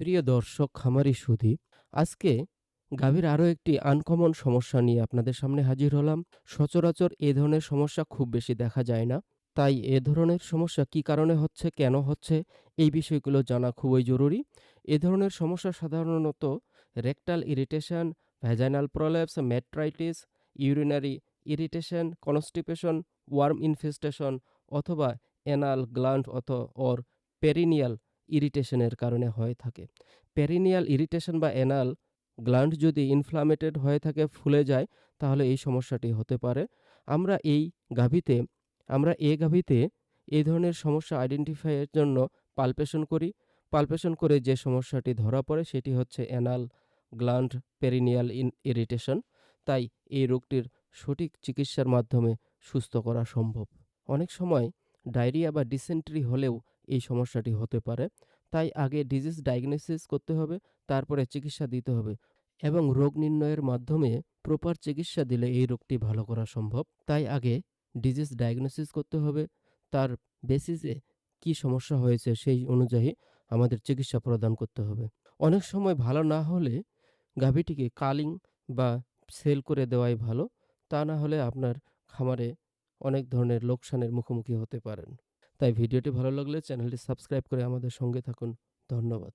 প্রিয় দর্শক খামারি সুধী, আজকে গাভীর আরও একটি আনকমন সমস্যা নিয়ে আপনাদের সামনে হাজির হলাম। সচরাচর এ ধরনের সমস্যা খুব বেশি দেখা যায় না। তাই এ ধরনের সমস্যা কি কারণে হচ্ছে, কেন হচ্ছে, এই বিষয়গুলো জানা খুবই জরুরি। এ ধরনের সমস্যা সাধারণত rectal irritation vaginal prolapse metritis urinary irritation constipation worm infestation অথবা অ্যানাল গ্ল্যান্ড অথ অর পেরিনিয়াল ইরিটেশনের কারণে হয়ে থাকে। পেরিনিয়াল ইরিটেশন বা অ্যানাল গ্ল্যান্ড যদি ইনফ্লামেটেড হয়ে থাকে, ফুলে যায়, তাহলে এই সমস্যাটি হতে পারে। আমরা এই গাভীতে, আমরা এ গাভীতে এই ধরনের সমস্যা আইডেন্টিফাইয়ের জন্য পালপেশন করি। পালপেশন করে যে সমস্যাটি ধরা পড়ে, সেটি হচ্ছে anal gland perineal in, irritation. তাই এই রোগটির সঠিক চিকিৎসার মাধ্যমে সুস্থ করা সম্ভব। অনেক সময় ডায়রিয়া বা ডিসেন্ট্রি হলেও এই সমস্যাটি হতে পারে। তাই আগে ডিজিজ ডায়াগনোসিস করতে হবে, তারপরে চিকিৎসা দিতে হবে এবং রোগ নির্ণয়ের মাধ্যমে প্রপার চিকিৎসা দিলে এই রোগটি ভালো করা সম্ভব। তাই আগে ডিজিজ ডায়াগনোসিস করতে হবে, তার বেসিসে কি সমস্যা হয়েছে সেই অনুযায়ী আমাদের চিকিৎসা প্রদান করতে হবে। অনেক সময় ভালো না হলে গাভীটিকে কালিং বা সেল করে দেওয়াই ভালো, তা না হলে আপনার খামারে অনেক ধরনের লোকসানের মুখোমুখি হতে পারেন। তাই ভিডিওটি ভালো লাগলে চ্যানেলটি সাবস্ক্রাইব করে আমাদের সঙ্গে থাকুন। ধন্যবাদ।